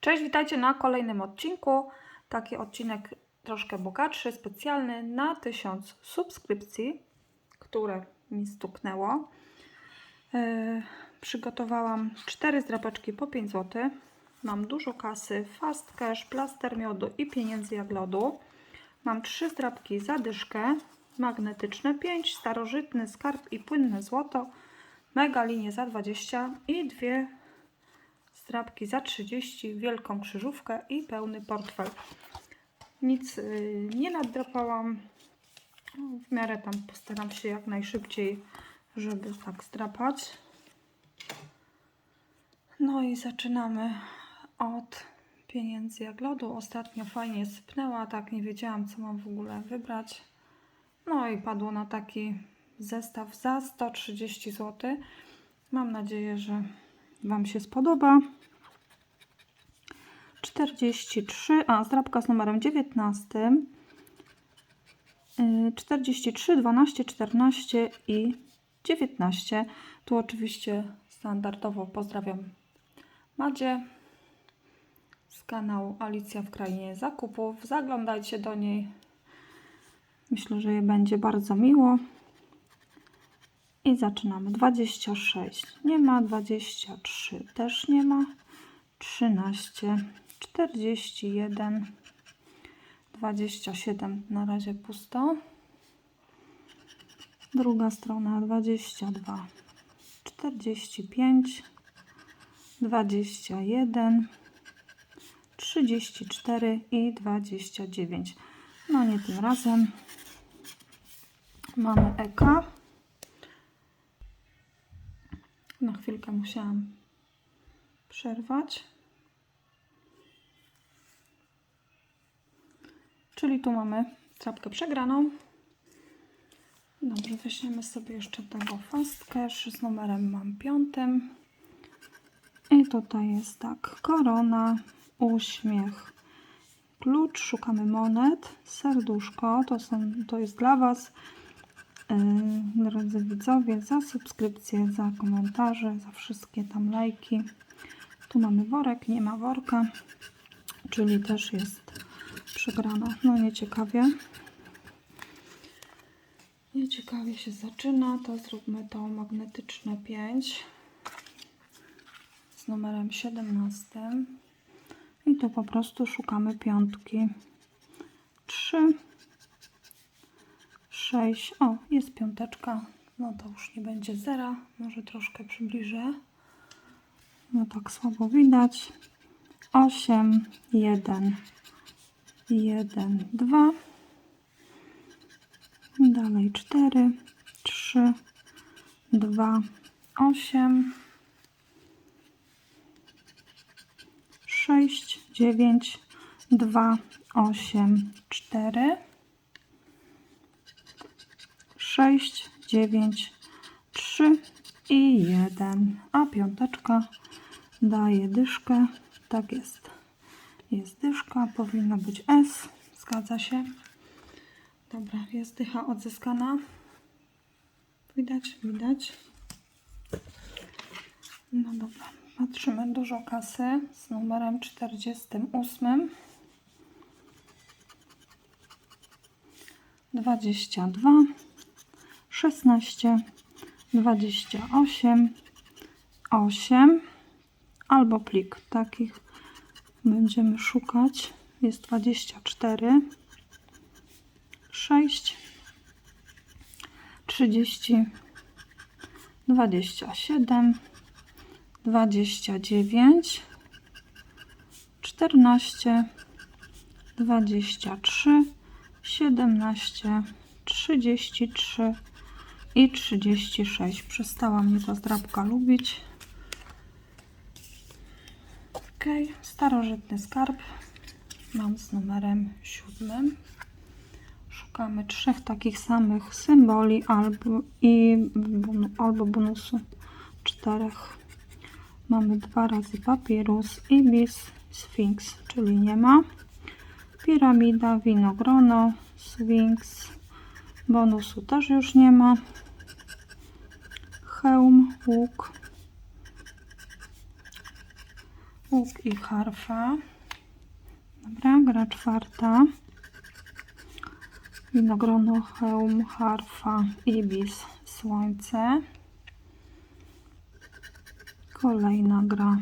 Cześć, witajcie na kolejnym odcinku. Taki odcinek troszkę bogatszy, specjalny na 1000 subskrypcji, które mi stuknęło. Yy, przygotowałam 4 zdrapeczki po 5 zł. Mam dużo kasy, fast cash, plaster miodu i pieniędzy jak lodu. Mam 3 zdrapki zadyszkę, magnetyczne 5, starożytny skarb i płynne złoto, mega linie za 20 i dwie strapki za 30, wielką krzyżówkę i pełny portfel. Nic y, nie naddrapałam. W miarę tam postaram się jak najszybciej, żeby tak zdrapać. No i zaczynamy od pieniędzy jak lodu. Ostatnio fajnie sypnęła, tak nie wiedziałam co mam w ogóle wybrać. No i padło na taki zestaw za 130 zł. Mam nadzieję, że Wam się spodoba. 43, a zdrabka z numerem 19. Yy, 43, 12, 14 i 19. Tu oczywiście standardowo pozdrawiam Madzie z kanału Alicja w Krainie Zakupów. Zaglądajcie do niej. Myślę, że je będzie bardzo miło. I zaczynamy. 26 nie ma, 23 też nie ma, 13, 41, 27 na razie pusto. Druga strona 22, 45, 21, 34 i 29. No nie tym razem. Mamy EK. Chwilkę musiałam przerwać. Czyli tu mamy trapkę przegraną. Dobrze, weźmiemy sobie jeszcze tego fast cash z numerem mam piątym. I tutaj jest tak, korona, uśmiech, klucz, szukamy monet, serduszko, to, są, to jest dla Was. Yy, drodzy widzowie, za subskrypcję, za komentarze, za wszystkie tam lajki. Tu mamy worek, nie ma worka, czyli też jest przegrana. No nieciekawie. Nieciekawie się zaczyna, to zróbmy to magnetyczne 5 z numerem 17. I tu po prostu szukamy piątki. 3 6. O, jest piąteczka. No to już nie będzie zera. Może troszkę przybliżę. No tak słabo widać. 8, 1, 1, 2. Dalej 4, 3, 2, 8, 6, 9, 2, 8, 4. 6, 9, 3 i 1. A piąteczka daje dyszkę. Tak jest. Jest dyszka, powinno być S. Zgadza się. Dobra, jest dycha odzyskana. Widać, widać. No dobra, patrzymy dużo kasy z numerem 48. 22 16, 28, 8 albo plik takich będziemy szukać. Jest 24, 6, 30, 27, 29, 14, 23, 17, 33, i 36. Przestała mnie ta zdrabka lubić. Ok, starożytny skarb. Mam z numerem 7. Szukamy trzech takich samych symboli albo, i, albo bonusu czterech. Mamy dwa razy papirus, ibis, sfinks, czyli nie ma. Piramida, winogrono, sfinks, bonusu też już nie ma hełm, łuk, Łuk i harfa. Dobra, gra czwarta. Winogrono, hełm, harfa, ibis, słońce. Kolejna gra.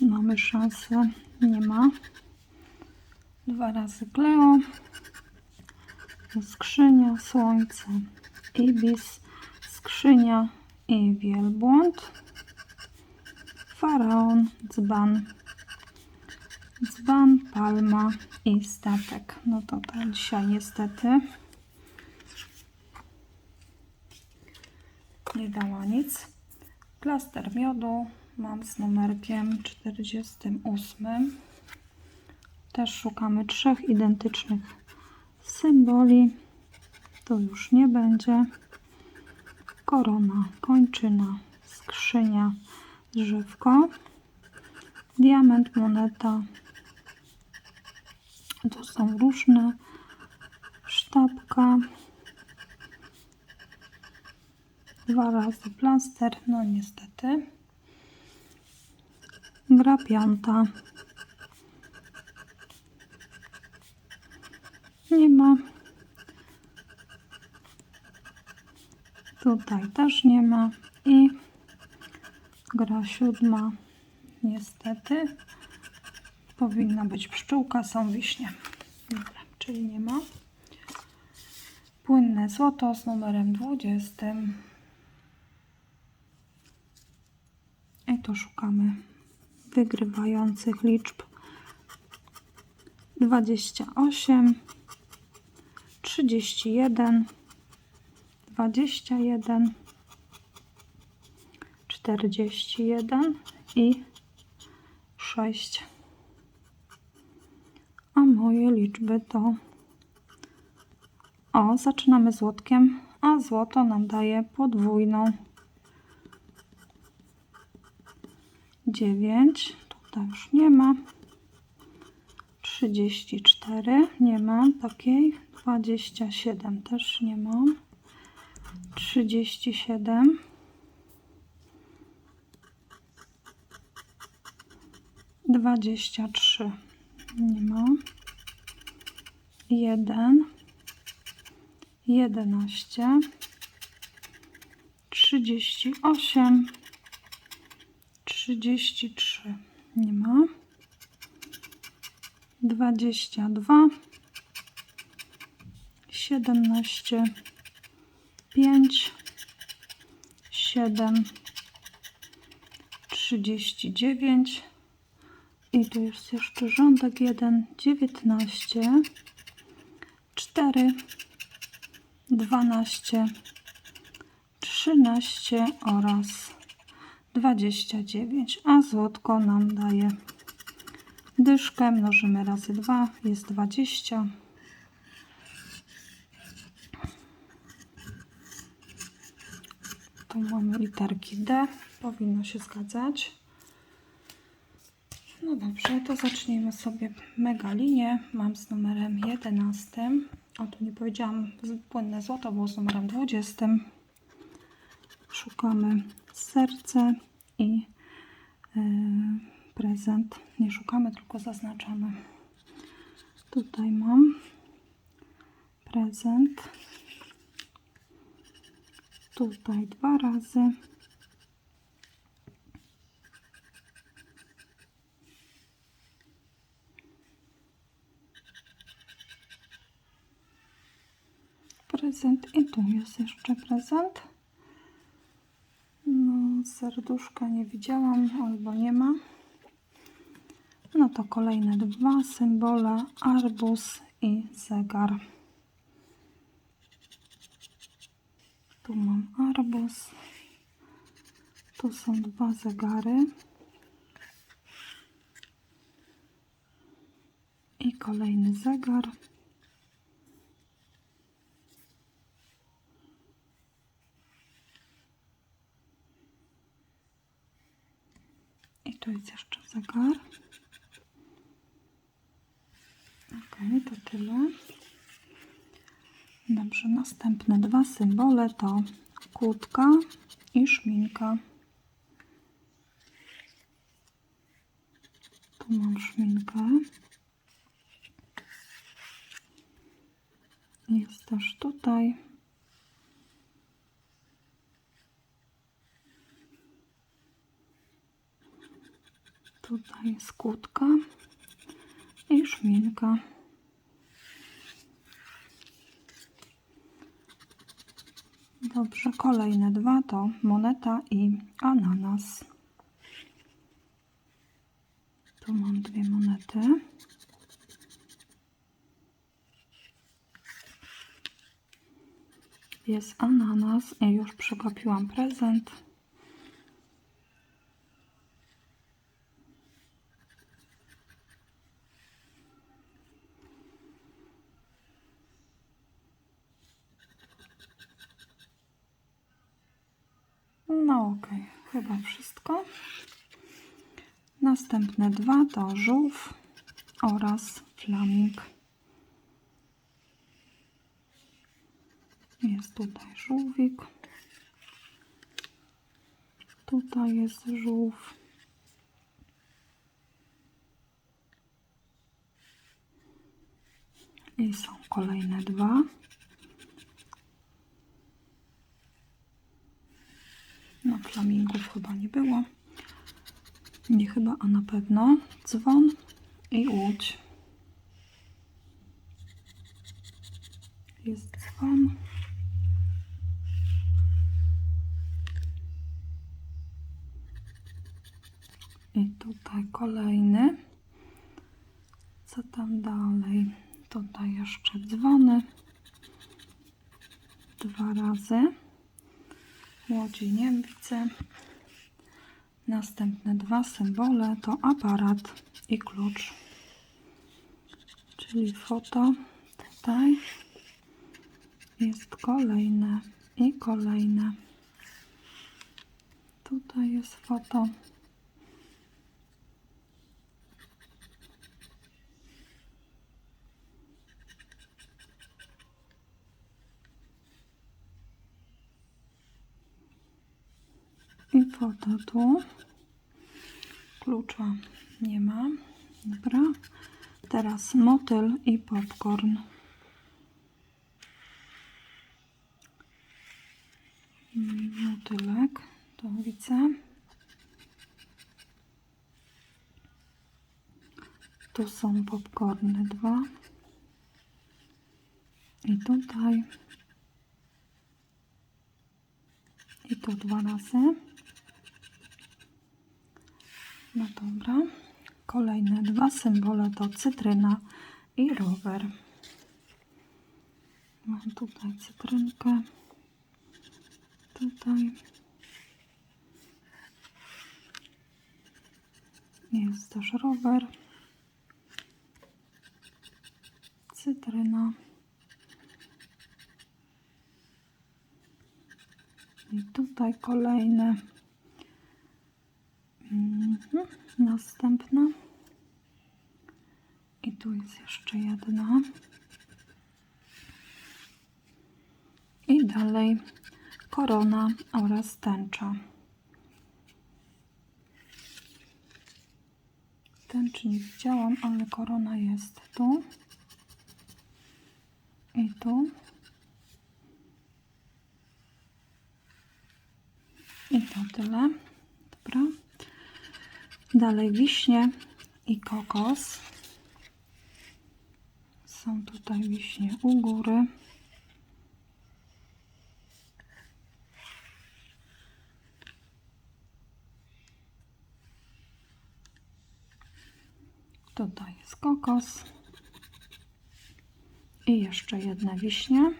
Mamy szansę. Nie ma. Dwa razy Kleo. Skrzynia, słońce, ibis, skrzynia i wielbłąd. Faraon, dzban, dzban, palma i statek. No to tak dzisiaj niestety nie dała nic. Plaster miodu mam z numerkiem 48. Też szukamy trzech identycznych symboli. To już nie będzie. Korona, kończyna, skrzynia, drzewko, diament, moneta. To są różne. Sztabka. Dwa razy plaster. No niestety. Gra piąta. Nie ma. Tutaj też nie ma. I gra siódma. Niestety. Powinna być pszczółka, są wiśnie. Dobra, czyli nie ma. Płynne złoto z numerem 20. I tu szukamy wygrywających liczb 28, 31, 21, 41 i 6. A moje liczby to. O, zaczynamy złotkiem, a złoto nam daje podwójną. 9, tutaj już nie ma. 34, nie mam takiej. 27 też nie mam. 37. Dwadzieścia trzy. Nie ma. Jeden. Jedenaście. Trzydzieści osiem. Trzydzieści trzy. Nie ma. Dwadzieścia dwa. Siedemnaście. Pięć. Siedem. Trzydzieści dziewięć. I tu jest jeszcze rządek jeden, 19, 4, 12, 13 oraz 29, a złotko nam daje dyszkę, mnożymy razy 2, jest 20. Tu mamy literki D, powinno się zgadzać. No dobrze, to zacznijmy sobie megalinię. Mam z numerem 11. O, tu nie powiedziałam, płynne złoto było z numerem 20. Szukamy serce i e, prezent. Nie szukamy, tylko zaznaczamy. Tutaj mam prezent. Tutaj dwa razy. prezent i tu jest jeszcze prezent. No, serduszka nie widziałam albo nie ma. No to kolejne dwa symbole, arbuz i zegar. Tu mam arbuz. Tu są dwa zegary. I kolejny zegar. I tu jest jeszcze zegar. Ok, to tyle. Dobrze, następne dwa symbole to kłódka i szminka. Tu mam szminkę. Jest też tutaj. Tutaj skótka i szminka. Dobrze, kolejne dwa to moneta i ananas. Tu mam dwie monety. Jest ananas i już przegapiłam prezent. No okej, chyba Następne dwa to żółw oraz flaming. Jest tutaj żółwik. Tutaj jest żółw. I są kolejne dwa. No, flamingów chyba nie było. Nie chyba, a na pewno. Dzwon i łódź. Jest dzwon. I tutaj kolejny. Co tam dalej? Tutaj jeszcze dzwony. Dwa razy. Łodzi nie widzę. Następne dwa symbole to aparat i klucz. Czyli foto tutaj. Jest kolejne i kolejne. Tutaj jest foto. Foto tu. Klucza nie ma. Dobra. Teraz motyl i popcorn. Motylek. To widzę. Tu są popcorny dwa. I tutaj. I tu dwa razy. No dobra. Kolejne dwa symbole to cytryna i rower. Mam tutaj cytrynkę. Tutaj. Jest też rower. Cytryna. I tutaj kolejne. Mhm. Następna. I tu jest jeszcze jedna. I dalej korona oraz tęcza. Tęczy nie widziałam, ale korona jest tu. I tu. I to tyle. Dobra. Dalej wiśnie i kokos. Są tutaj wiśnie u góry. Tutaj jest kokos. I jeszcze jedna wiśnia.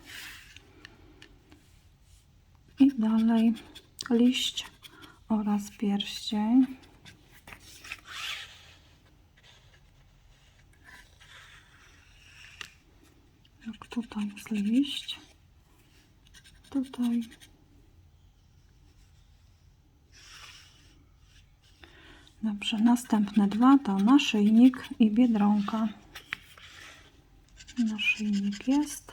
I dalej liść oraz pierścień. Jak tutaj jest liść. Tutaj. Dobrze, następne dwa to naszyjnik i biedronka. Naszyjnik jest.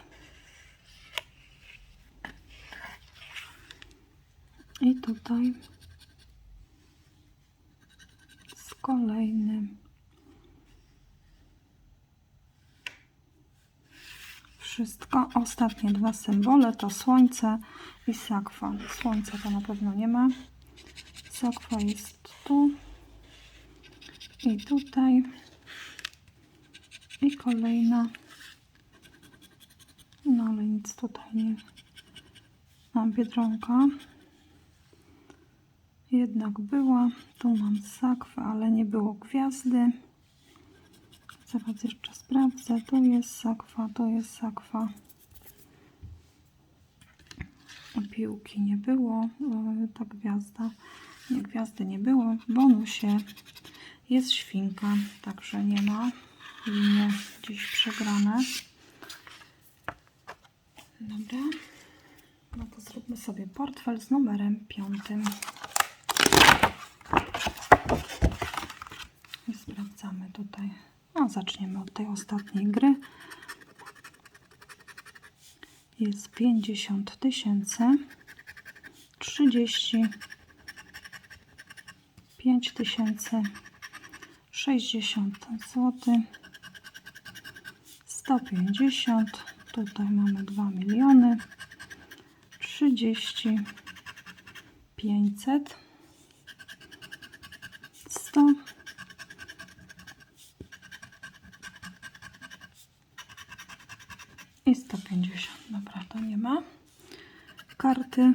I tutaj z kolejnym wszystko. Ostatnie dwa symbole to słońce i sakwa. Słońca to na pewno nie ma. Sakwa jest tu i tutaj. I kolejna. No ale nic tutaj nie. Mam biedronka. Jednak była. Tu mam sakwę, ale nie było gwiazdy. Zaraz jeszcze sprawdzę. Tu jest sakwa, tu jest sakwa. Piłki nie było. e, Ta gwiazda. Nie, gwiazdy nie było. W bonusie jest świnka, także nie ma. Linie dziś przegrane. Dobra. No to zróbmy sobie portfel z numerem piątym. I sprawdzamy tutaj. Zaczniemy od tej ostatniej gry. Jest 50 tysięcy. 30 5 tysięcy 60 zł 150 tutaj mamy 2 miliony 30 500 100 i 150 dobra to nie ma karty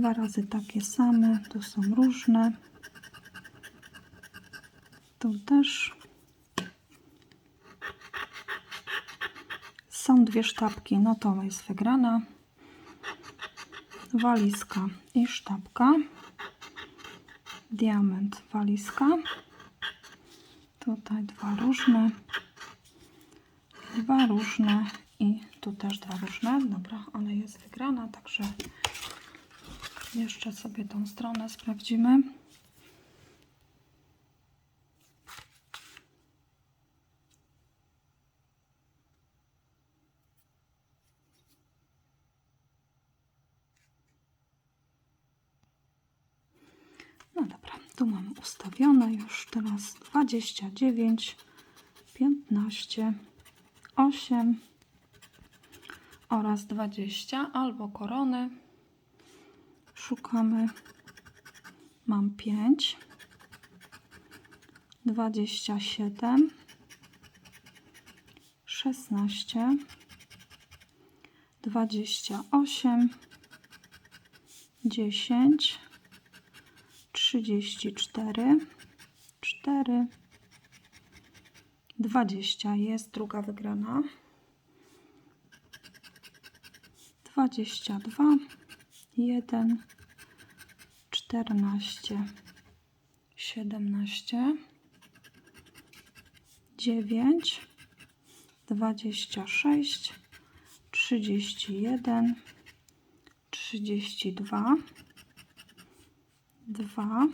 dwa razy takie same tu są różne. Tu też. Są dwie sztabki no to jest wygrana. Walizka i sztabka. Diament walizka. Tutaj dwa różne. Dwa różne i tu też dwa różne. Dobra, ale jest wygrana także jeszcze sobie tą stronę sprawdzimy No dobra, tu mam ustawione już teraz 29, 15, 8 oraz 20 albo korony. Szukamy. Mam 5, 27, 16, 28, 10, 34, 4, 20 jest druga wygrana. 22, 1, 14, 17, 9, 26, 31, 32, 2,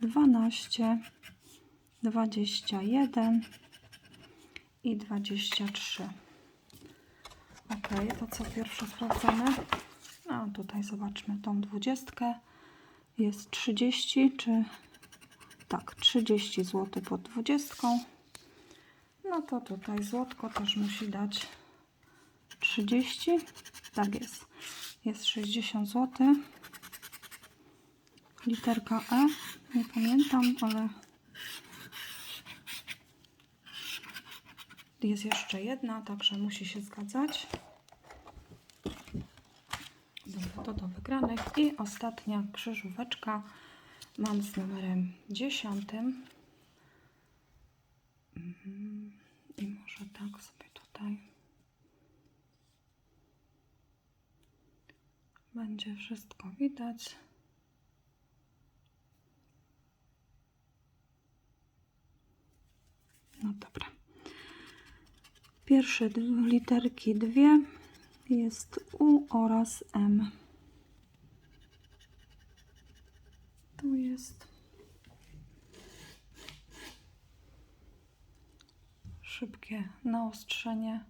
12, 21 i 23. Ok, to co pierwsze sprawdzamy? A tutaj zobaczmy tą dwudziestkę. Jest 30, czy tak, 30 zł pod dwudziestką. No to tutaj złotko też musi dać 30. Tak jest. Jest 60 zł. Literka E. Nie pamiętam, ale jest jeszcze jedna, także musi się zgadzać. To do wygranych. I ostatnia krzyżóweczka mam z numerem 10. Mhm. I może tak sobie tutaj będzie wszystko widać. No dobra. Pierwsze literki dwie jest U oraz M. Tu jest szybkie naostrzenie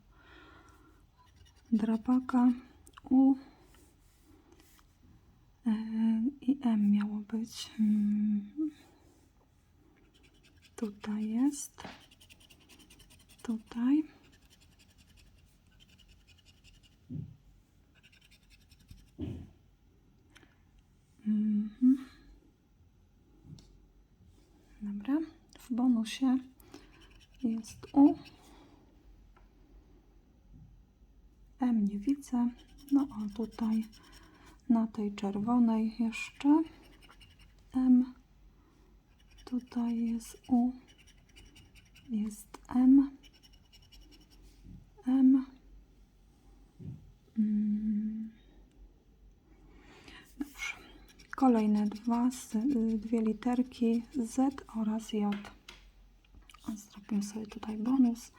drapaka U e, i M miało być. Hmm. Tutaj jest. Tutaj. Mhm. Dobra, w bonusie jest U. M nie widzę. No a tutaj na tej czerwonej jeszcze M. Tutaj jest U. Jest M. Kolejne dwa, dwie literki Z oraz J. Zrobimy sobie tutaj bonus.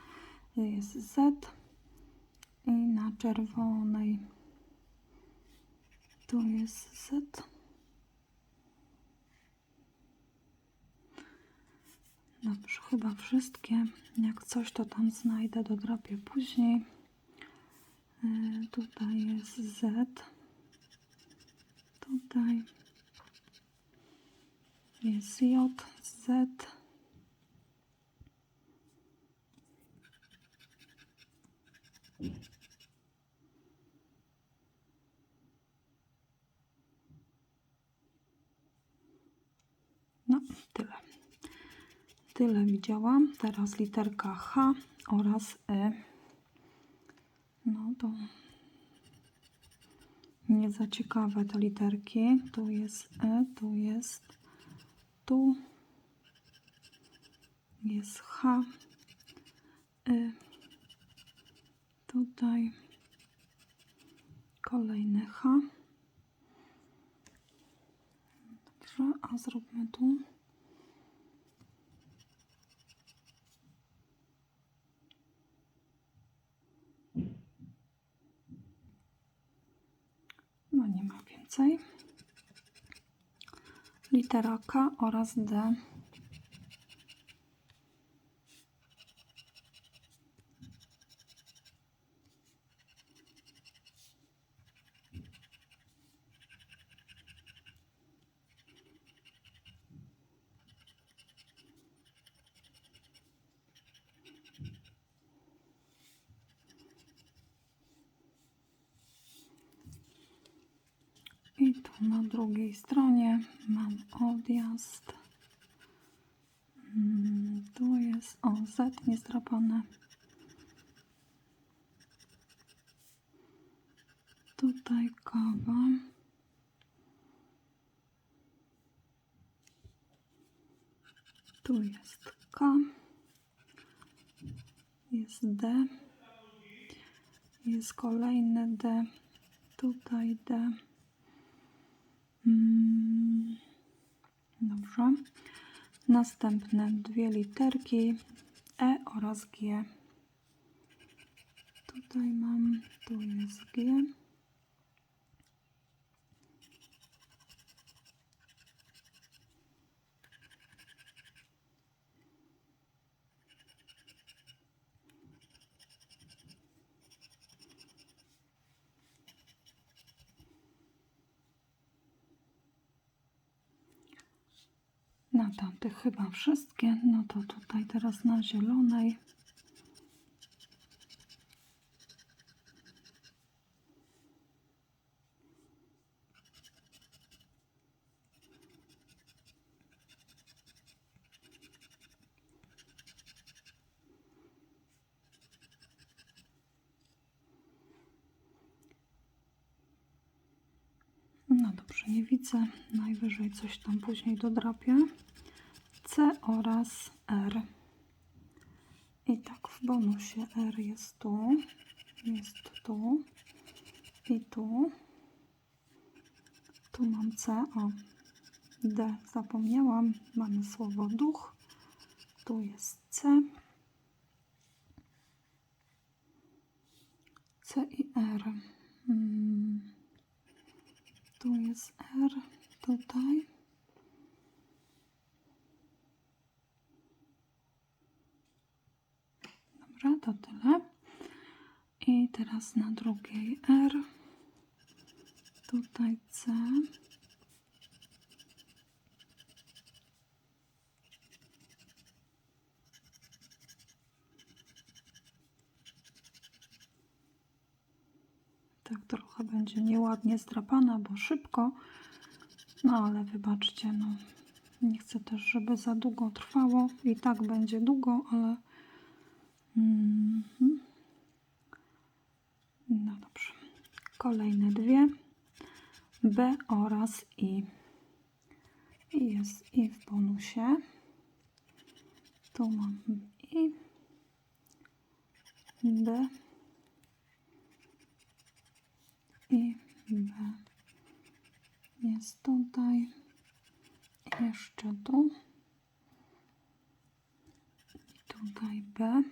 Jest Z i na czerwonej tu jest Z. Dobrze, chyba wszystkie. Jak coś, to tam znajdę, dodrapię później. E, tutaj jest Z. Tutaj jest J, Z. No, tyle. Tyle widziałam. Teraz literka H oraz E. No to nie za ciekawe te literki. Tu jest E, tu jest, tu jest H, E. Tutaj kolejny H. Dobrze, a zróbmy tu. No nie ma więcej. Litera K oraz D. na drugiej stronie mam odjazd. Mm, Tu jest o Z niezdrapane. Tutaj kawa. Tu jest K. Jest D. Jest kolejne D. Tutaj D. Dobrze. Następne dwie literki E oraz G. Tutaj mam, tu jest G. Na tamtych chyba wszystkie. No to tutaj teraz na zielonej. No dobrze, nie widzę. Najwyżej coś tam później dodrapię. Oraz R. I tak w bonusie R jest tu, jest tu i tu. Tu mam C, o D zapomniałam. Mamy słowo duch. Tu jest C. C i R. Mm. Tu jest R, tutaj. Dobra, to tyle. I teraz na drugiej R. Tutaj C. Tak trochę będzie nieładnie zdrapana, bo szybko. No ale wybaczcie, no Nie chcę też, żeby za długo trwało. I tak będzie długo, ale. Mhm. No dobrze. Kolejne dwie. B oraz I. I jest I w bonusie. Tu mam I. B. I B. Jest tutaj. Jeszcze tu. I tutaj B.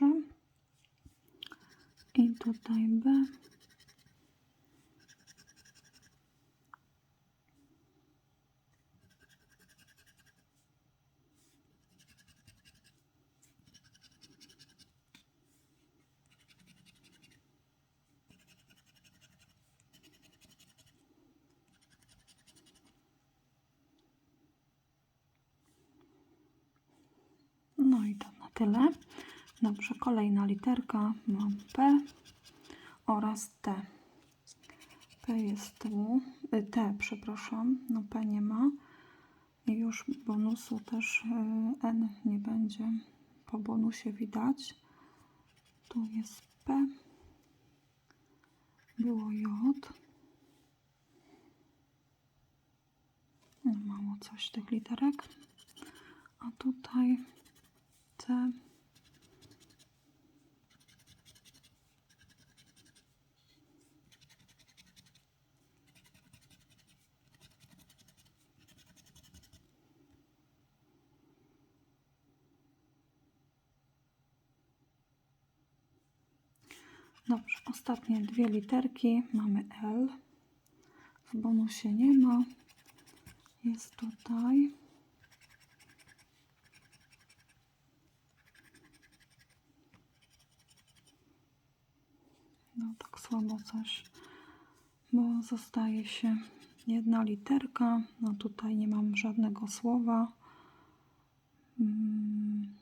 Dobrze. I tutaj B. No i to na tyle. Dobrze, kolejna literka. Mam P oraz T. P jest tu. y, T, przepraszam. No P nie ma. I już bonusu też y, N nie będzie. Po bonusie widać. Tu jest P. Było J. No, mało coś tych literek. A tutaj C. Dobrze, ostatnie dwie literki. Mamy L. W bonusie nie ma. Jest tutaj. No tak słabo coś, bo zostaje się jedna literka. No tutaj nie mam żadnego słowa. Mm,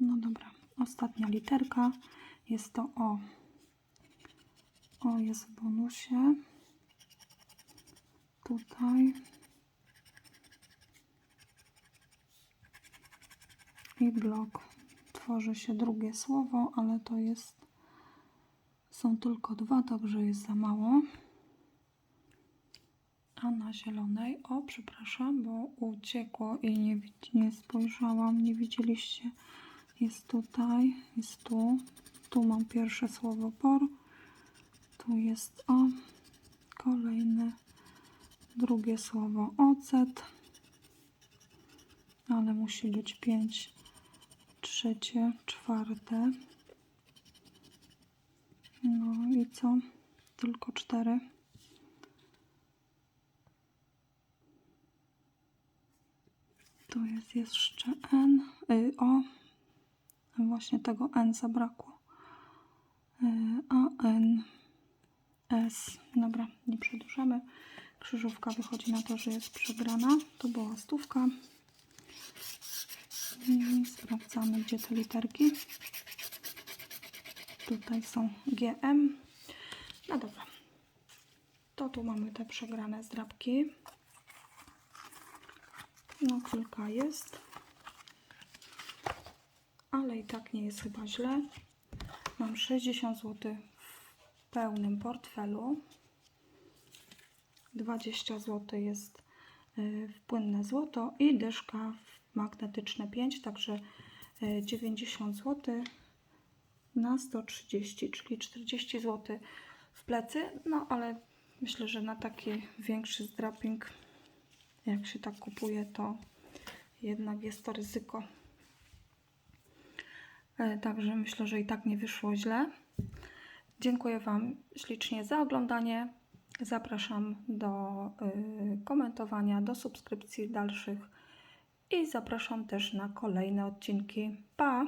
No dobra, ostatnia literka jest to O. O jest w bonusie. Tutaj. I blok. Tworzy się drugie słowo, ale to jest są tylko dwa, także jest za mało. A na zielonej, o przepraszam, bo uciekło i nie, nie spojrzałam, nie widzieliście. Jest tutaj, jest tu. Tu mam pierwsze słowo por. Tu jest o. Kolejne, drugie słowo ocet. Ale musi być pięć, trzecie, czwarte. No i co? Tylko cztery. Tu jest jeszcze N, y, O. Właśnie tego N zabrakło. Y, A, N, S. Dobra, nie przedłużamy. Krzyżówka wychodzi na to, że jest przegrana. To była stówka. I sprawdzamy, gdzie te literki. Tutaj są GM. No dobra. To tu mamy te przegrane zdrabki. No kilka jest. Ale i tak nie jest chyba źle. Mam 60 zł pełnym portfelu. 20 zł jest y, w płynne złoto i dyszka w magnetyczne 5, także y, 90 zł na 130, czyli 40 zł w plecy. No ale myślę, że na taki większy zdrapping, jak się tak kupuje, to jednak jest to ryzyko. E, Także myślę, że i tak nie wyszło źle. Dziękuję Wam ślicznie za oglądanie. Zapraszam do y, komentowania, do subskrypcji dalszych i zapraszam też na kolejne odcinki. Pa!